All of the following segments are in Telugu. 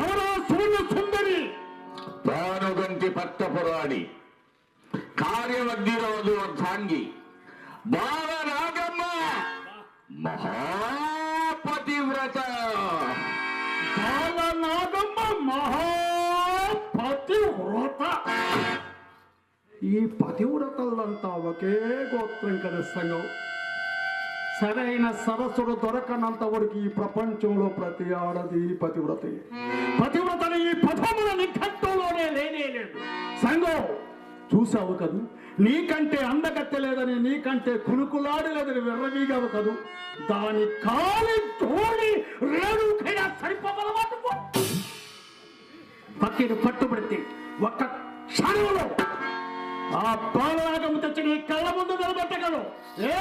ఎవరో సూర్య సుందరి? పానుగంటి పట్టపురాణి. కార్యవగ్గిరోజు అర్థాంగి బాలరాగమ్మ. మహాపతివ్రత. బాలనాగమ్మ మహాపతివ్రత. ఈ పతివ్రతలంతా ఒకే గోత్రం కదా సంఘం. సరైన సరస్సుడు దొరకనంత వరకు ఈ ప్రపంచంలో ప్రతి ఆడది పతివ్రత. పతివ్రతని ఈ పథముల నిఘట్టులోనే లేనే లేదు సంఘం చూసావు కదూ? నీకంటే అందగత్తె లేదని నీకంటే కునుకులాడలేదని వెర్రవీగావు కదూ? దాని కాలి తోడి రేణుకైనా సరిపోగలవాటుకో పక్కిని పట్టుబడితే ఒక్క క్షణంలో ఆ బాలరాగము తెచ్చి నీ కళ్ళ ముందు నిలబెట్టగలవు. ఏ?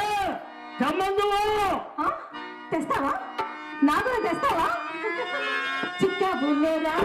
తెస్తావా? నాకు తెస్తావా? చిక్కా బుల్లేరా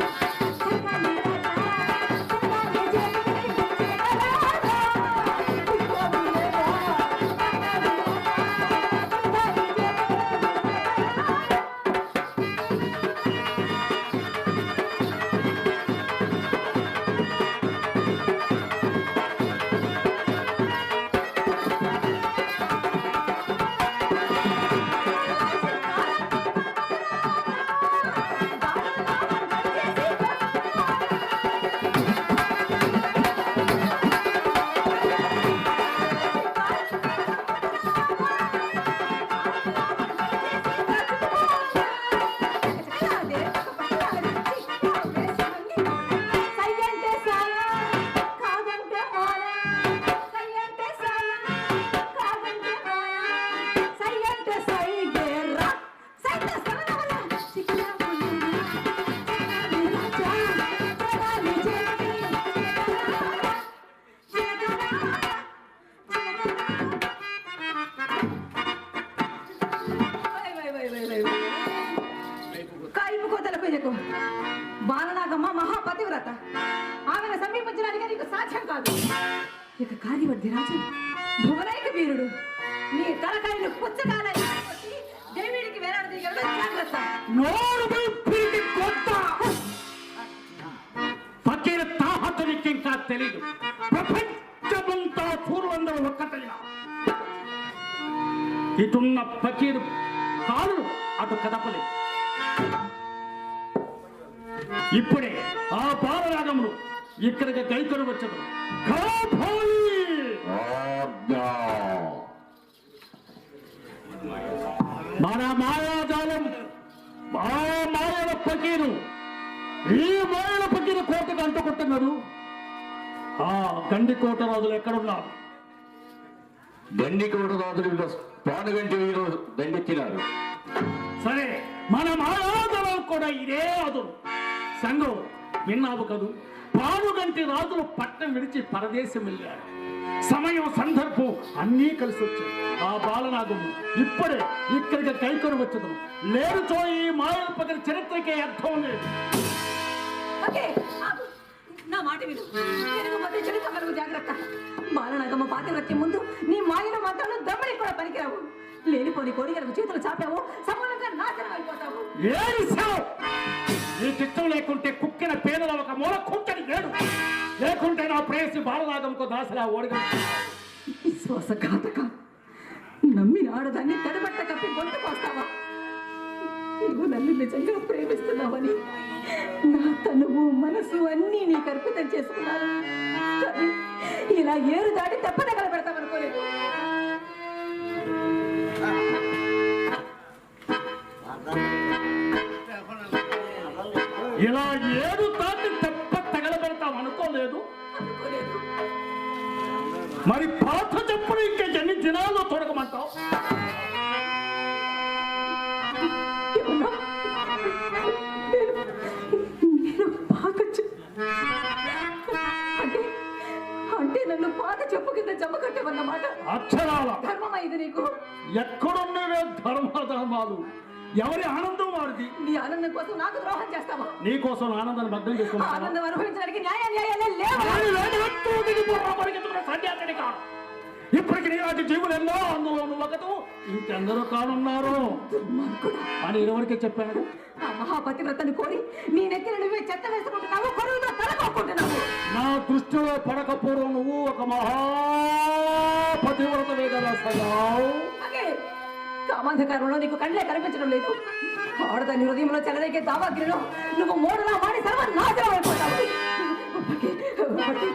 ఆమెను సమీపించడానికి నీకు సాధ్యం కాదు. ఇక కార్యవర్ధి రాజు. భువనైక వీరుడు. నీ తలకాయలు పుచ్చకాల దేవుడికి వేలాడదీయడం జాగ్రత్త. నోరుపై పిరికి ఇంకా తెలియదు ప్రపంచమంతా పూర్వందరూ ఒక్కటైనా. ఇటున్న ఫకీరు కాలు అటు కదపలేదు. ఇప్పుడే ఆ పాలరాగములు ఇక్కడికి కైకొని వచ్చదు మన మాయాజాలం ఆ మాయల పకీరు ఈ మాయల పకీరు కోటకు అంటుకుంటున్నారు ఆ గండి కోట రాజులు ఎక్కడున్నారు దండికోట రాజులు పానుగంటి వీరు దండెత్తినారు. సరే మన మాయాజాలం కూడా ఇదే అదురు. సంఘం విన్నావు కదూ? పానుగంటి రాజులు పట్టణం విడిచి పరదేశం వెళ్ళారు సమయం సందర్భం అన్నీ కలిసి వచ్చాయి ఆ బాలనాగము ఇప్పుడే ఇక్కడికి కైకొని వచ్చదు లేరుచో ఈ మాయల పగిన చరిత్రకే అర్థం లేదు. నా మాట విను. తిరుగుబోతే చెడుక కలుగు జాగ్రత్త. బాలనాగమ్మ పాతివ్రత్యం ముందు నీ మాయల మాత్రం దమ్మడి కూడా పనికిరావు. లేనిపోని కోరికలకు చేతులు చాపావు సమూలంగా నాశనం అయిపోతావు. ఏడు నీకు ఇష్టం లేకుంటే కుక్కిన పేదల ఒక మూల లేకుంటే నా ప్రేయసి బాలనాగంకు దాసలా ఓడిగా. విశ్వాసఘాతక నమ్మిన ఆడదాన్ని తడబట్ట కప్పి గొంతు పోస్తావా నీవు నన్ను నిజంగా ప్రేమిస్తున్నావని. నా తనువు మనసు అన్నీ నీకు అర్పితం చేసుకున్నాను. కానీ ఇలా ఏరు దాటి తెప్పదగల పెడతామనుకోలేదు ఇలా ఏడు మరి పాత చెప్పుడు ఇంకా ఎన్ని దినాల్లో తొడగమంటావు అంటే నన్ను పాత చెప్పు కింద జమ కట్టేవన్నమాట. అక్షరాల? నీకు. ఎక్కడున్నవే ధర్మాధర్మాలు ఎవరి ఆనందం వారిది? నీ ఆనందం కోసం నాకు ద్రోహం చేస్తావా? నీ కోసం ఆనందాన్ని భగ్నం చేసుకుంటాను ఆనందం అనుభవించడానికి న్యాయ న్యాయాలే లేవా? ఇప్పటికి నీలాంటి జీవులు ఎన్నో అందులో ఒకదు ఇంకెందరూ కానున్నారు. అని ఇరువురికి చెప్పాను ఆ మహాపతివ్రతని కోరి నీ నెత్తిన నువ్వే చెత్త వేసుకుంటున్నావు కొడుకుతో తలకొక్కుంటున్నావు నా దృష్టిలో పడకపోవడం నువ్వు ఒక మహాపతివ్రతవే కదా సగావు సామాధకారంలో నీకు కళ్ళే కనిపించడం లేదు. ఆడదాని హృదయంలో చెలరేగే దావాగ్రిలో నువ్వు మూడులా మాడి సర్వ నాశనం అయిపోతావు. ఒకటి,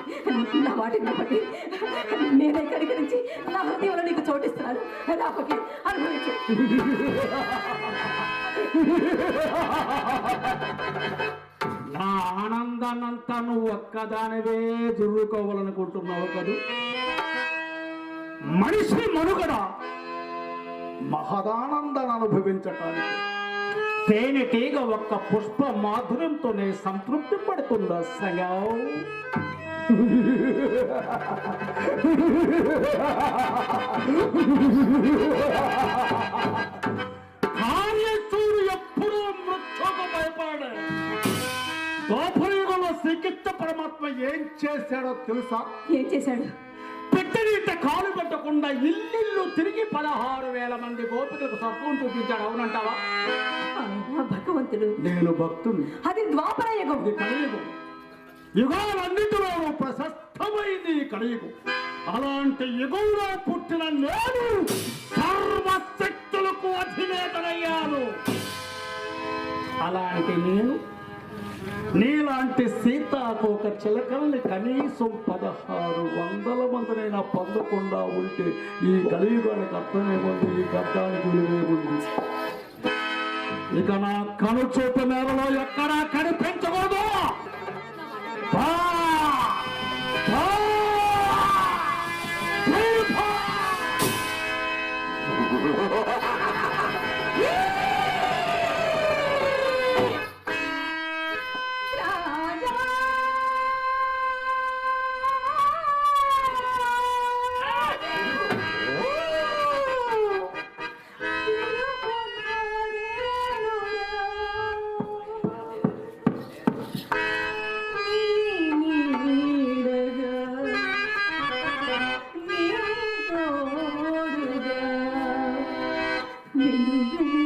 నా వాటి ఒకటి నేనే నుంచి నా హృదయంలో నీకు చోటిస్తున్నాను. రాపకి అనుభవించు. నా ఆనందాన్నంతా నువ్వు ఒక్కదానివే జుర్రుకోవాలనుకుంటున్నావు కదూ? మనిషి మనుగడ మహదానందాన్ని అనుభవించటానికి. తేనెటీగ ఒక్క పుష్ప మాధుర్యంతోనే సంతృప్తి పడుతుందా సగా ఎప్పుడూ మృత్యుకు దోపయుగంలో శ్రీకృష్ణ పరమాత్మ ఏం చేశాడో తెలుసా? ఏం చేశాడు? పెట్టనీట కాలు పెట్టకుండా ఇల్లిల్లు తిరిగి పదహారు వేల మంది గోపికలకు సత్వం చూపించాడు. అవునంటావా? భగవంతుడు? నేను భక్తుని. అది ద్వాపర యుగం. కలియుగం. యుగాలన్నిటిలో ప్రశస్తమైంది కలియుగం. అలాంటి యుగంలో పుట్టిన నేను సర్వశక్తులకు అధినేతనయ్యాను. అలాంటి నేను నీలాంటి సీతాకోక చిలకల్ని కనీసం పదహారు వందల మందినైనా పొందకుండా ఉంటే ఈ కలియుగానికి అర్థమేముంది? ఈ గడ్డానికి విలువేముంది? ఇక నా కనుచూపు మేరలో ఎక్కడా కనిపించకూడదు. రాజా